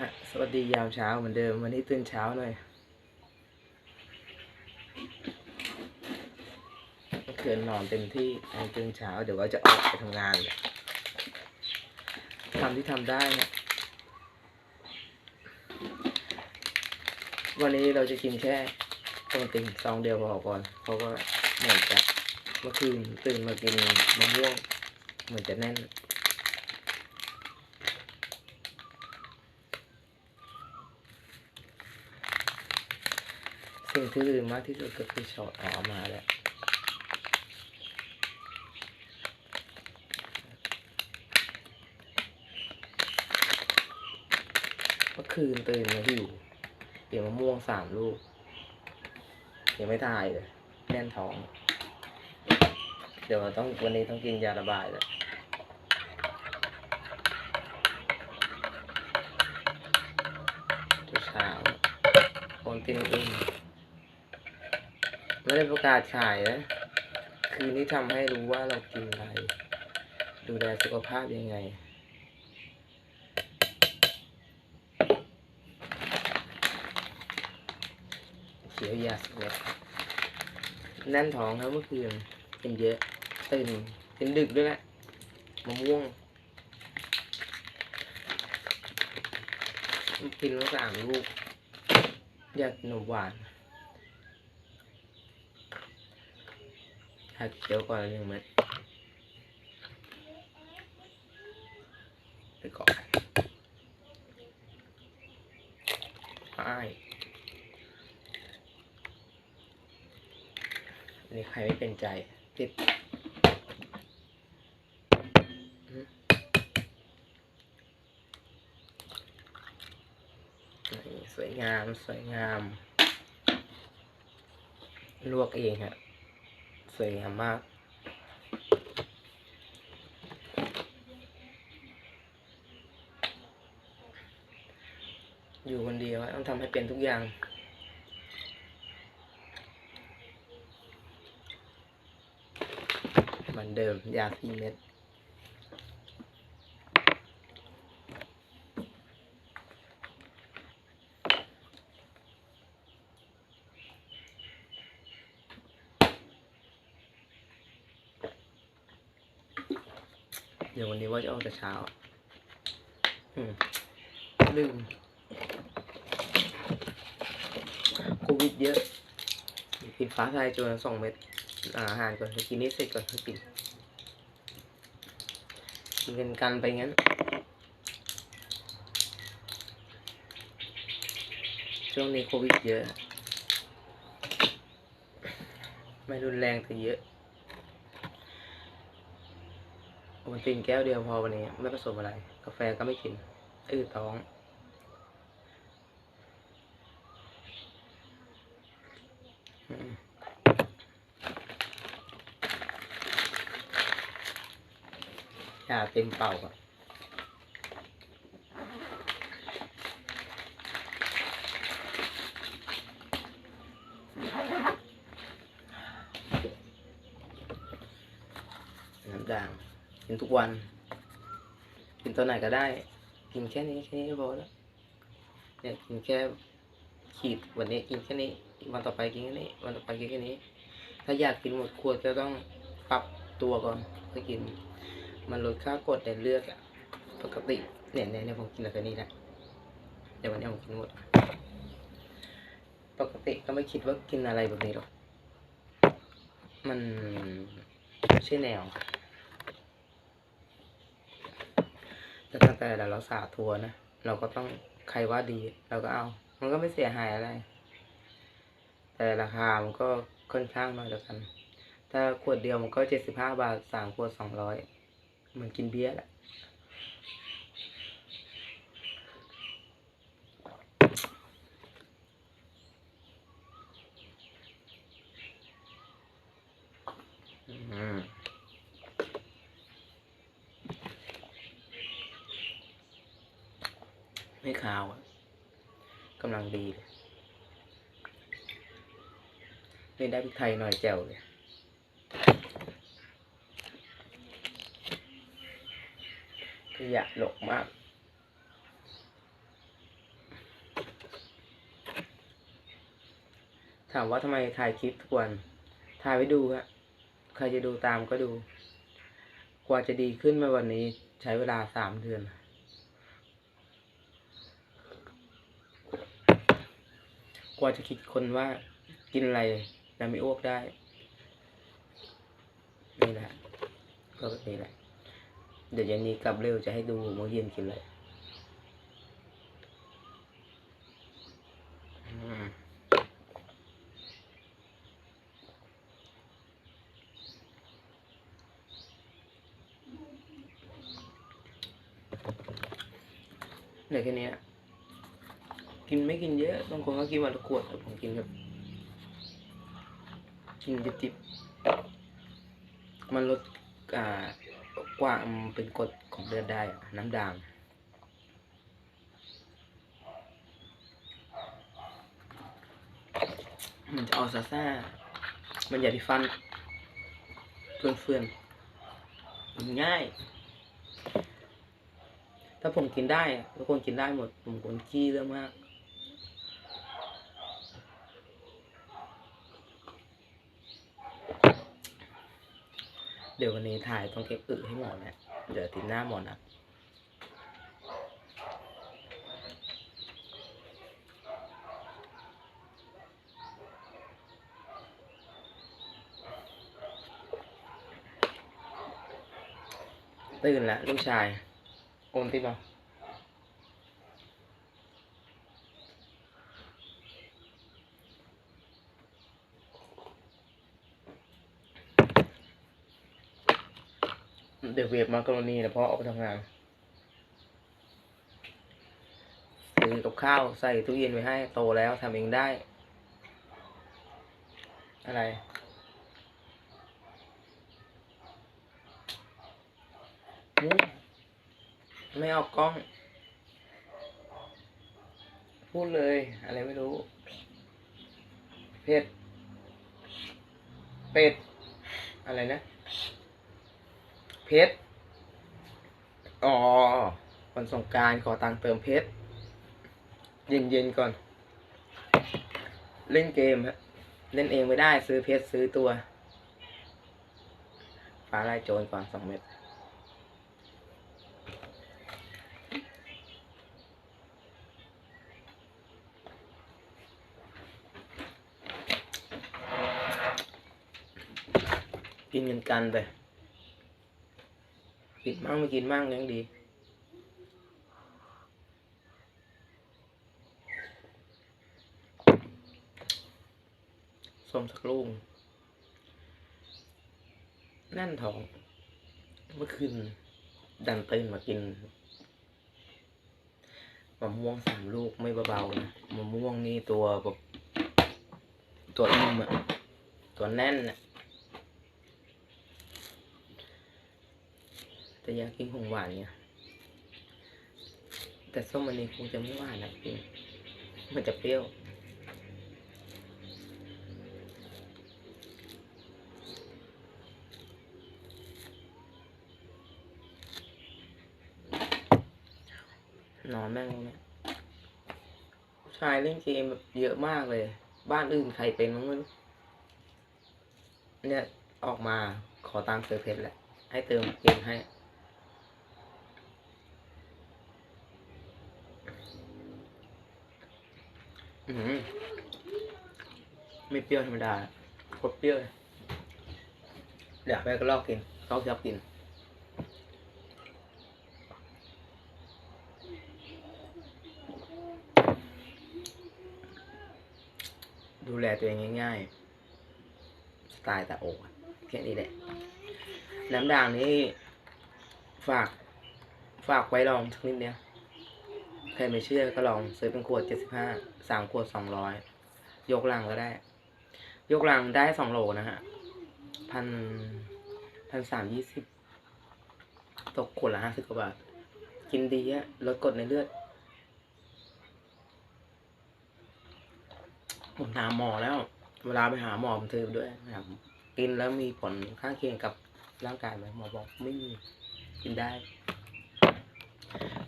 ฮะสวัสดียามเช้าเหมือนเดิม วันนี้ตื่นเช้าหน่อยเมื่อคืนนอนเต็มที่อันตื่นเช้า เดี๋ยวว่าจะออกไปทำงานทำที่ทำได้เนี่ยวันนี้เราจะกินแค่โปรตีนซองเดียวพอก่อน เพราะว่าเหมือนจะเมื่อคืนตื่นมากินมะม่วงเหมือนจะแน่น งที่ลืมมากที่สุดก็คือช็อตออกมาแล้วเมื่อคืนตื่นมาหิวเดี๋ยวมะม่วงสามลูกยังไม่ทายเลยแน่นท้อง เดี๋ยวต้องวันนี้ต้องกินยาระบายแล้วเช้าๆคนกินอิ่ม ไม่ได้ประกาศขายนะ คือนี่ทำให้รู้ว่าเรากินอะไร ดูแลสุขภาพยังไง เขียวยาสเม็ดแน่นท้องครับเมื่อคืนกินเยอะตื่นกินดึกด้วยแหละมะม่วงกินแล้วสามลูกอยากกินนมหวาน หักเคี้ยวก่อนหนึ่งเม็ดไปก่อนไปอันนี้ใครไม่เป็นใจติดนี่สวยงาม สวยงาม ลวกเองฮะ สวยงามมาก อยู่คนเดียวต้องทำให้เป็นทุกอย่างเหมือนเดิมยาสี่เม็ด เดี๋ยววันนี้ว่าจะออกแต่เช้าอืมลืมโควิดเยอะกินฟ้าทลายโจรสองเม็ดอาหารก่อนกินนี้เสร็จก่อนค่อยกินกินกันกันไปงั้นช่วงนี้โควิดเยอะ ไม่รุนแรงแต่เยอะ วันตินแก้วเดียวพอวันนี้ไม่ผสมอะไร กาแฟก็ไม่กินอืดท้องอืมยาเต็มเป่าอะน้ำด่าง กินทุกวัน กินตัวไหนก็ได้ กินแค่นี้แค่นี้ก็พอแล้วเนี่ยกินแค่ขีดวันนี้กินแค่นี้ วันต่อไปกินแค่นี้ วันต่อไปกินแค่นี้ ถ้าอยากกินหมดขวดก็ต้องปรับตัวก่อนเพื่อกิน มันลดค่ากดในเลือดอะปกติเนี่ยเนี่ยเนี่ยผมกินแล้วแค่นี้แหละเดี๋ยววันนี้ผมกินหมด ปกติก็ไม่คิดว่ากินอะไรแบบนี้หรอก มันไม่ใช่แนว แต่ตั้งแต่เราสาทัวนะ เราก็ต้องใครว่าดี เราก็เอา มันก็ไม่เสียหายอะไร แต่ราคามันก็ค่อนข้างน้อยแล้วกัน ถ้าขวดเดียวมันก็เจ็ดสิบห้าบาทสามขวดสองร้อยเหมือนกินเบียร์แหละ ไม่คาวอะกำลังดีเลยนี่ได้พริกไทยหน่อยแจ่วเลยขยะหลกมากถามว่าทำไมถ่ายคลิปทุกวัน ถ่ายไว้ดูฮะ ใครจะดูตามก็ดู กว่าจะดีขึ้นมาวันนี้ใช้เวลาสามเดือน กว่าจะคิดคนว่ากินอะไรแล้วไม่อ้วกได้นี่แหละก็แบบนี้แหละ เดี๋ยวย็นนี้กลับเร็วจะให้ดูมื้อเย็นกินอะไรอืมเหลือแค่นี้ กินไม่กินเยอะ บางคนก็กินวันละขวดแต่ผมกินแบบกินจิบๆมันลดอ่ากว่ามันเป็นกรดของเลือดได้ น้ำด่าง มันจะเอาซาซ่า มันอย่าที่ฟันเฟื่อนเฟื่อนๆมันง่าย ถ้าผมกินได้ทุกคนกินได้หมด ผมคนขี้เรื่องมาก เดี๋ยววันนี้ถ่ายต้องเก็บอึให้หมอนะเดี๋ยวอาทีหน้าหมอนะตื่นแล้วลูกชายโอนติดป่ะ เดี๋ยวเวฟมากรณีนะเพราะออกไปทำงานซื้อกับข้าวใส่ตู้เย็นไว้ให้โตแล้วทำเองได้ อะไรไม่ออกกล้อง พูดเลย อะไรไม่รู้เผ็ดเป็ด อะไรนะ ชร อ๋อวันสงการขอตังค์เติมเพชร เย็นๆก่อน เล่นเกมฮะ เล่นเองไม่ได้ซื้อเพชรซื้อตัว ฟ้าไล่โจรก่อนสองเม็ดกินกันกันไป นมั่งไม่กินมั่งยังดีส้มสักลูกแน่นท้อง เมื่อคืน ดันตื่นมากินมะม่วงสามลูกไม่เบาๆนะมะม่วงนี่ตัวแบบตัวอิ่มอะตัวแน่นอะ แต่อยากกินของหวานเนี่ยแต่ส้มอันนี้คงจะไม่หวานนะพี่มันจะเปรี้ยวนอนแม่งเนี่ยผู้ชายเล่นเกมแบบเยอะมากเลย บ้านอื่นใครเป็นมั้งเนี่ยออกมาขอตามเซอร์เพชรแหละ ให้เติมเกมให้ อืม ไม่เปรี้ยวธรรมดาโคตรเปรี้ยวเลยเดี๋ยวแม่ก็ลอกกินลอกชอบกินดูแลตัวเองง่ายๆ สไตล์ตาโอกอะแค่นี้แหละ น้ำด่างนี่ฝาก ฝากไว้ลองสักนิดเดียว ใครไม่เชื่อก็ลองซื้อเป็นขวดเจ็ดสิบห้าสามขวดสองร้อยยกลังก็ได้ ยกลังได้สองโลนะฮะพันพันสามยี่สิบตกขวดละห้าสิบกว่าบาท กินดีอะลดกดในเลือด ผมถามหมอแล้ว เวลาไปหาหมอผมถือด้วยนะครับกินแล้วมีผลข้างเคียงกับร่างกายไหมหมอบอกไม่มีกินได้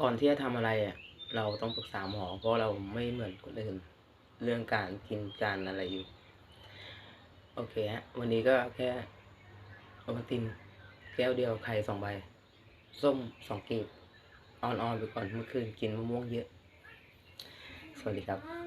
ก่อนที่จะทำอะไรอะ เราต้องปรึกษาหมอเพราะเราไม่เหมือนคนอื่นเรื่องการกินการอะไรอยู่ โอเคฮะวันนี้ก็แค่เอามาตินแก้วเดียวไข่สองใบ ส้มสองกีบอ่อนๆไปก่อนเมื่อคืนกินมะม่วงเยอะ สวัสดีครับ